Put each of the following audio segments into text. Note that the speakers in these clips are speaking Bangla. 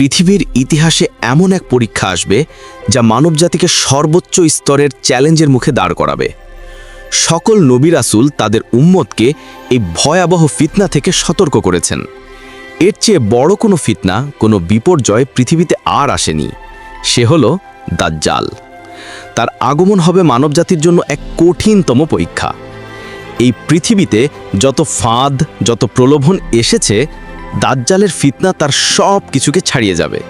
পৃথিবীর ইতিহাসে এমন এক পরীক্ষা আসবে যা মানবজাতিকে সর্বোচ্চ স্তরের চ্যালেঞ্জের মুখে দাঁড় করাবে। সকল নবী রাসূল তাদের উম্মতকে এই ভয়াবহ ফিতনা থেকে সতর্ক করেছেন। এর চেয়ে বড় কোনো ফিতনা, কোনো বিপর্যয় পৃথিবীতে আর আসেনি। সে হল দাজ্জাল। তার আগমন হবে মানবজাতির জন্য এক কঠিনতম পরীক্ষা। এই পৃথিবীতে যত ফাঁদ, যত প্রলোভন এসেছে দাজ্জালের ফিতনা তার সব কিছুকে ছাড়িয়ে যাবে।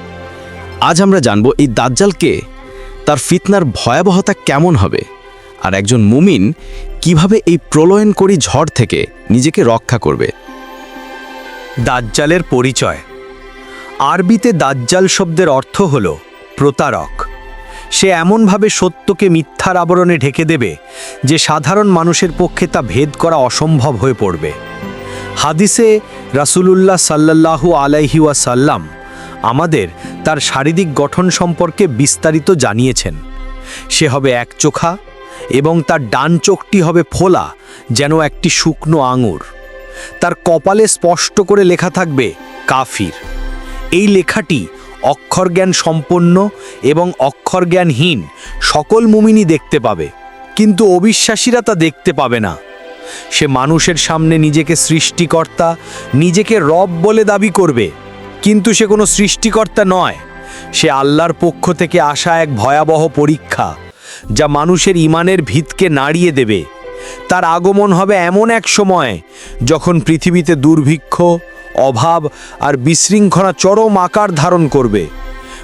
আজ আমরা জানব এই দাজ্জাল কে তার ফিতনার ভয়াবহতা কেমন হবে আর একজন মুমিন কীভাবে এই প্রলয়নকরী ঝড় থেকে নিজেকে রক্ষা করবে। দাজ্জালের পরিচয়। আরবিতে দাজ্জাল শব্দের অর্থ হল প্রতারক। সে এমনভাবে সত্যকে মিথ্যার আবরণে ঢেকে দেবে যে সাধারণ মানুষের পক্ষে তা ভেদ করা অসম্ভব হয়ে পড়বে। হাদিসে রাসূলুল্লাহ সাল্লাল্লাহু আলাইহি ওয়াসাল্লাম আমাদের তার শারীরিক গঠন সম্পর্কে বিস্তারিত জানিয়েছেন। সে হবে একচোখা এবং তার ডান চোখটি হবে ফোলা, যেন একটি শুকনো আঙুর। তার কপালে স্পষ্ট করে লেখা থাকবে, কাফির। এই লেখাটি অক্ষরজ্ঞান সম্পন্ন এবং অক্ষর জ্ঞানহীন সকল মুমিনই দেখতে পাবে, কিন্তু অবিশ্বাসীরা তা দেখতে পাবে না। সে মানুষের সামনে নিজেকে সৃষ্টিকর্তা, নিজেকে রব বলে দাবি করবে। কিন্তু সে কোনো সৃষ্টিকর্তা নয়। সে আল্লাহর পক্ষ থেকে আসা এক ভয়াবহ পরীক্ষা, যা মানুষের ইমানের ভিতকে নাড়িয়ে দেবে। তার আগমন হবে এমন এক সময়, যখন পৃথিবীতে দুর্ভিক্ষ, অভাব আর বিশৃঙ্খলা চরম আকার ধারণ করবে।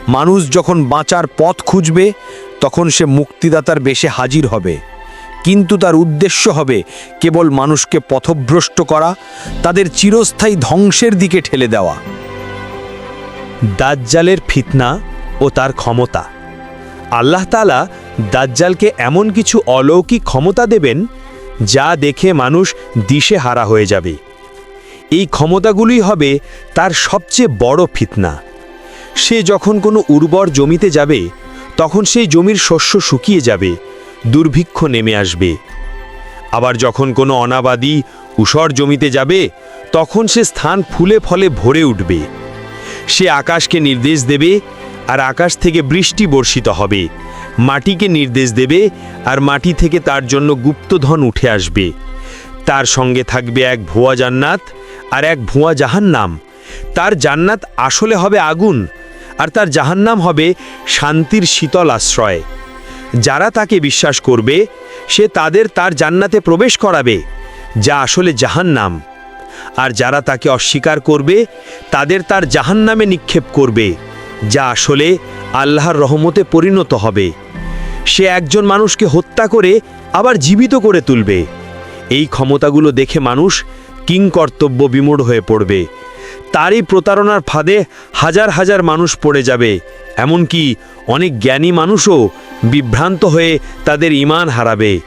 মানুষ যখন বাঁচার পথ খুঁজবে, তখন সে মুক্তিদাতার বেশে হাজির হবে। কিন্তু তার উদ্দেশ্য হবে কেবল মানুষকে পথভ্রষ্ট করা, তাদের চিরস্থায়ী ধ্বংসের দিকে ঠেলে দেওয়া। দাজ্জালের ফিতনা ও তার ক্ষমতা। আল্লাহ তালা দাজ্জালকে এমন কিছু অলৌকিক ক্ষমতা দেবেন, যা দেখে মানুষ দিশে হারা হয়ে যাবে। এই ক্ষমতাগুলি হবে তার সবচেয়ে বড় ফিতনা। সে যখন কোনো উর্বর জমিতে যাবে, তখন সেই জমির শস্য শুকিয়ে যাবে দুর্ভিক্ষ নেমে আসবে। আবার যখন কোনো অনাবাদী উষর জমিতে যাবে, তখন সে স্থান ফুলে ফলে ভরে উঠবে। সে আকাশকে নির্দেশ দেবে আর আকাশ থেকে বৃষ্টি বর্ষিত হবে। মাটিকে নির্দেশ দেবে আর মাটি থেকে তার জন্য গুপ্তধন উঠে আসবে। তার সঙ্গে থাকবে এক ভুয়া জান্নাত আর এক ভুয়া জাহান্নাম। তার জান্নাত আসলে হবে আগুন আর তার জাহান্নাম হবে শান্তির শীতল আশ্রয়। যারা তাকে বিশ্বাস করবে, সে তাদের তার জান্নাতে প্রবেশ করাবে, যা আসলে জাহান্নাম। আর যারা তাকে অস্বীকার করবে, তাদের তার জাহান্নামে নিক্ষেপ করবে, যা আসলে আল্লাহর রহমতে পরিণত হবে। সে একজন মানুষকে হত্যা করে আবার জীবিত করে তুলবে। এই ক্ষমতাগুলো দেখে মানুষ কিংকর্তব্য বিমূঢ় হয়ে পড়বে। তারই প্রতারণার ফাঁদে হাজার হাজার মানুষ পড়ে যাবে, এমনকি অনেক জ্ঞানী মানুষও বিভ্রান্ত হয়ে তাদের ইমান হারাবে।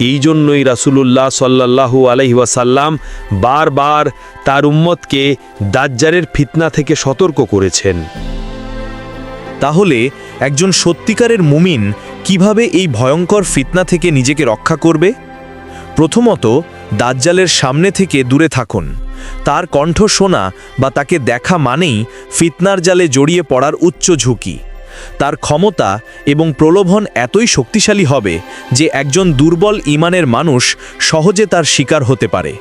এই জন্যই রাসূলুল্লাহ সাল্লাল্লাহু আলাইহি ওয়াসাল্লাম বারবার তার উম্মতকে দাজ্জারের ফিতনা থেকে সতর্ক করেছেন। তাহলে একজন সত্যিকারের মুমিন কীভাবে এই ভয়ঙ্কর ফিতনা থেকে নিজেকে রক্ষা করবে? প্রথমত, দাজ্জালের সামনে থেকে দূরে থাকুন। তার কণ্ঠ শোনা বা তাকে দেখা মানেই ফিতনার জালে জড়িয়ে পড়ার উচ্চ ঝুঁকি। তার ক্ষমতা এবং প্রলোভন এতই শক্তিশালী হবে যে একজন দুর্বল ইমানের মানুষ সহজে তার শিকার হতে পারে।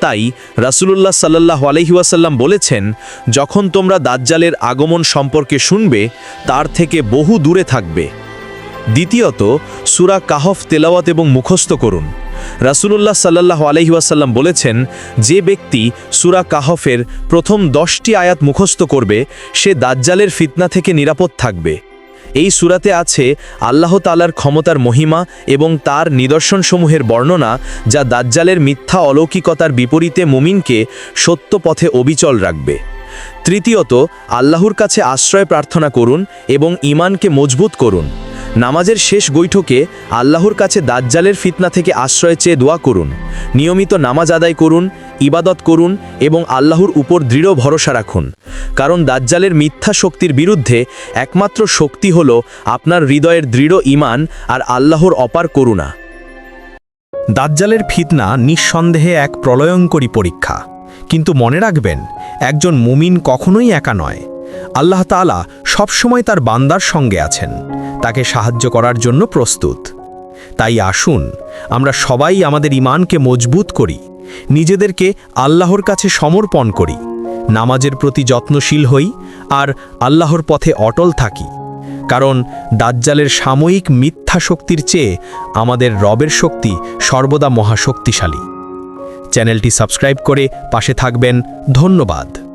তাই রাসূলুল্লাহ সাল্লাহ আলহিউসাল্লাম বলেছেন, যখন তোমরা দাজ্জালের আগমন সম্পর্কে শুনবে, তার থেকে বহু দূরে থাকবে। দ্বিতীয়ত, সুরা কাহফ তেলাওয়াত এবং মুখস্থ করুন। রাসূলুল্লাহ সাল্লাহ আলহিউসাল্লাম বলেছেন, যে ব্যক্তি সুরা কাহফের প্রথম দশটি আয়াত মুখস্থ করবে, সে দাজ্জালের ফিতনা থেকে নিরাপদ থাকবে। এই সুরাতে আছে আল্লাহ তালার ক্ষমতার মহিমা এবং তার নিদর্শনসমূহের বর্ণনা, যা দাজ্জালের মিথ্যা অলৌকিকতার বিপরীতে মুমিনকে সত্য পথে অবিচল রাখবে। তৃতীয়ত, আল্লাহর কাছে আশ্রয় প্রার্থনা করুন এবং ইমানকে মজবুত করুন। নামাজের শেষ বৈঠকে আল্লাহর কাছে দাজ্জালের ফিতনা থেকে আশ্রয় চেয়ে দোয়া করুন, নিয়মিত নামাজ আদায় করুন, ইবাদত করুন এবং আল্লাহর উপর দৃঢ় ভরসা রাখুন। কারণ দাজ্জালের মিথ্যা শক্তির বিরুদ্ধে একমাত্র শক্তি হল আপনার হৃদয়ের দৃঢ় ইমান আর আল্লাহর অপার করুণা। দাজ্জালের ফিতনা নিঃসন্দেহে এক প্রলয়ঙ্করী পরীক্ষা। কিন্তু মনে রাখবেন, একজন মুমিন কখনোই একা নয়। আল্লাহ তাআলা সবসময় তার বান্দার সঙ্গে আছেন। তাকে সাহায্য করার জন্য প্রস্তুত। তাই আসুন, আমরা সবাই আমাদের ইমানকে মজবুত করি, নিজেদেরকে আল্লাহর কাছে সমর্পণ করি, নামাজের প্রতি যত্নশীল হই আর আল্লাহর পথে অটল থাকি। কারণ দাজ্জালের সাময়িক মিথ্যা শক্তির চেয়ে আমাদের রবের শক্তি সর্বদা মহাশক্তিশালী। চ্যানেলটি সাবস্ক্রাইব করে পাশে থাকবেন। ধন্যবাদ।